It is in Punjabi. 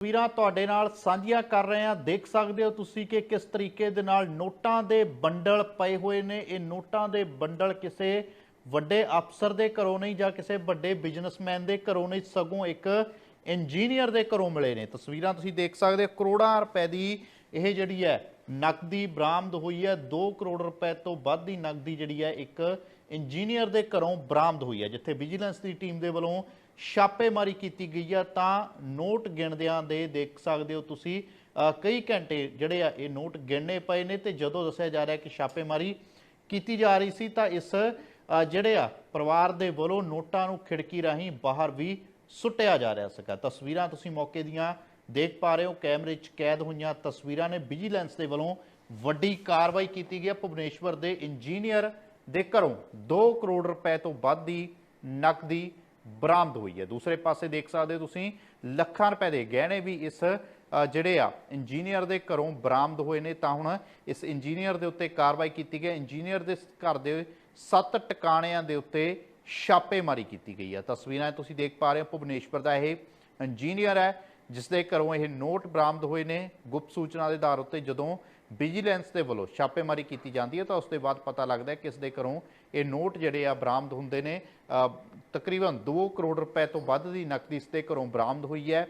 ਤਸਵੀਰਾਂ ਤੁਹਾਡੇ ਨਾਲ ਸਾਂਝੀਆਂ ਕਰ ਰਹੇ ਹਾਂ। ਦੇਖ ਸਕਦੇ ਹੋ ਤੁਸੀਂ ਕਿ ਕਿਸ ਤਰੀਕੇ ਦੇ ਨਾਲ ਨੋਟਾਂ ਦੇ ਬੰਡਲ ਪਏ ਹੋਏ ਨੇ। ਇਹ ਨੋਟਾਂ ਦੇ ਬੰਡਲ ਕਿਸੇ ਵੱਡੇ ਅਫਸਰ ਦੇ ਘਰੋਂ ਨਹੀਂ ਜਾਂ ਕਿਸੇ ਵੱਡੇ ਬਿਜ਼ਨਸਮੈਨ ਦੇ ਘਰੋਂ ਨਹੀਂ, ਸਗੋਂ ਇੱਕ ਇੰਜੀਨੀਅਰ ਦੇ ਘਰੋਂ ਮਿਲੇ ਨੇ। ਤਸਵੀਰਾਂ ਤੁਸੀਂ ਦੇਖ ਸਕਦੇ ਹੋ। ਕਰੋੜਾਂ ਰੁਪਏ ਦੀ ਇਹ ਜਿਹੜੀ ਹੈ ਨਕਦੀ ਬਰਾਮਦ ਹੋਈ ਹੈ। 2 ਕਰੋੜ ਰੁਪਏ ਤੋਂ ਵੱਧ ਦੀ ਨਕਦੀ ਜਿਹੜੀ ਹੈ, ਇੱਕ ਇੰਜੀਨੀਅਰ ਦੇ ਘਰੋਂ ਬਰਾਮਦ ਹੋਈ ਹੈ, ਜਿੱਥੇ ਵਿਜੀਲੈਂਸ ਦੀ ਟੀਮ ਦੇ ਵੱਲੋਂ ਛਾਪੇਮਾਰੀ ਕੀਤੀ ਗਈ ਹੈ। ਤਾਂ ਨੋਟ ਗਿਣਦਿਆਂ ਦੇ ਦੇਖ ਸਕਦੇ ਹੋ ਤੁਸੀਂ ਕਈ ਘੰਟੇ ਜਿਹੜੇ ਆ, ਇਹ ਨੋਟ ਗਿਣਨੇ ਪਏ ਨੇ ਤੇ ਜਦੋਂ ਦੱਸਿਆ ਜਾ ਰਿਹਾ ਕਿ ਛਾਪੇਮਾਰੀ ਕੀਤੀ ਜਾ ਰਹੀ ਸੀ, ਤਾਂ ਇਸ ਜਿਹੜੇ ਆ, ਪਰਿਵਾਰ ਦੇ ਵੱਲੋਂ ਨੋਟਾਂ ਨੂੰ ਖਿੜਕੀ ਰਾਹੀਂ ਬਾਹਰ ਵੀ ਸੁੱਟਿਆ ਜਾ ਰਿਹਾ ਸੀਗਾ। ਤਸਵੀਰਾਂ ਤੁਸੀਂ ਮੌਕੇ ਦੀਆਂ ਦੇਖ ਪਾ ਰਹੇ ਹੋ, ਕੈਮਰੇ 'ਚ ਕੈਦ ਹੋਈਆਂ ਤਸਵੀਰਾਂ ਨੇ। ਵਿਜੀਲੈਂਸ ਦੇ ਵੱਲੋਂ ਵੱਡੀ ਕਾਰਵਾਈ ਕੀਤੀ ਗਈ ਹੈ। ਭੁਵਨੇਸ਼ਵਰ ਦੇ ਇੰਜੀਨੀਅਰ ਦੇ ਘਰੋਂ 2 ਕਰੋੜ ਰੁਪਏ ਤੋਂ ਵੱਧ ਦੀ ਨਕਦੀ ਬਰਾਮਦ ਹੋਈ ਹੈ। ਦੂਸਰੇ ਪਾਸੇ ਦੇਖ ਸਕਦੇ ਹੋ ਤੁਸੀਂ, ਲੱਖਾਂ ਰੁਪਏ ਦੇ ਗਹਿਣੇ ਵੀ ਇਸ ਜਿਹੜੇ ਆ, ਇੰਜੀਨੀਅਰ ਦੇ ਘਰੋਂ ਬਰਾਮਦ ਹੋਏ ਨੇ। ਤਾਂ ਹੁਣ ਇਸ ਇੰਜੀਨੀਅਰ ਦੇ ਉੱਤੇ ਕਾਰਵਾਈ ਕੀਤੀ ਗਈ ਇੰਜੀਨੀਅਰ ਦੇ ਘਰ ਦੇ ਸੱਤ ਟਿਕਾਣਿਆਂ ਦੇ ਉੱਤੇ ਛਾਪੇਮਾਰੀ ਕੀਤੀ ਗਈ ਹੈ। ਤਸਵੀਰਾਂ ਤੁਸੀਂ ਦੇਖ ਪਾ ਰਹੇ ਹੋ। ਭੁਵਨੇਸ਼ਵਰ ਦਾ ਇਹ ਇੰਜੀਨੀਅਰ ਹੈ। ਜਿਸ ਦੇ ਘਰੋਂ ਇਹ ਨੋਟ ਬਰਾਮਦ ਹੋਏ ਨੇ, ਗੁਪਤ ਸੂਚਨਾ ਦੇ ਆਧਾਰ ਉੱਤੇ ਜਦੋਂ ਵਿਜੀਲੈਂਸ ਦੇ ਵੱਲੋਂ ਛਾਪੇਮਾਰੀ ਕੀਤੀ ਜਾਂਦੀ ਹੈ ਤਾਂ ਉਸ ਦੇ ਬਾਅਦ ਪਤਾ ਲੱਗਦਾ ਹੈ ਕਿ ਇਸ ਦੇ ਘਰੋਂ ਇਹ ਨੋਟ ਜਿਹੜੇ ਆ ਬਰਾਮਦ ਹੁੰਦੇ ਨੇ। ਤਕਰੀਬਨ 2 ਕਰੋੜ ਰੁਪਏ ਤੋਂ ਵੱਧ ਦੀ ਨਕਦੀ ਇਸ ਦੇ ਘਰੋਂ ਬਰਾਮਦ ਹੋਈ ਹੈ।